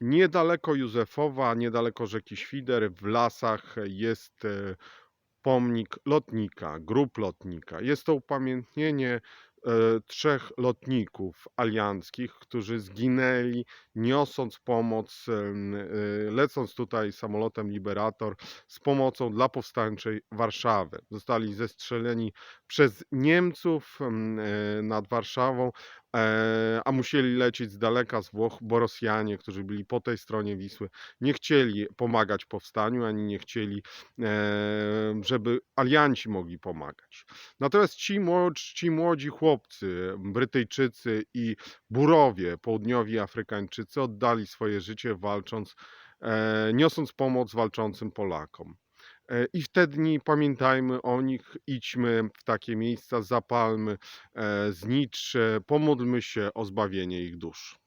Niedaleko Józefowa, niedaleko rzeki Świder, w lasach jest e, pomnik lotnika, grup lotnika. Jest to upamiętnienie e, trzech lotników alianckich, którzy zginęli niosąc pomoc, e, lecąc tutaj samolotem Liberator z pomocą dla powstańczej Warszawy. Zostali zestrzeleni przez Niemców em, nad Warszawą, a musieli lecieć z daleka z Włoch, bo Rosjanie, którzy byli po tej stronie Wisły, nie chcieli pomagać powstaniu, ani nie chcieli, e, żeby alianci mogli pomagać. Natomiast ci młodzi, ci młodzi chłopcy, Brytyjczycy i Burowie, południowi Afrykańczycy, oddali swoje życie walcząc, e, niosąc pomoc walczącym Polakom. E, I w te dni pamiętajmy o nich, idźmy w takie miejsca, zapalmy e, znicz, pomódlmy się o zbawienie ich dusz.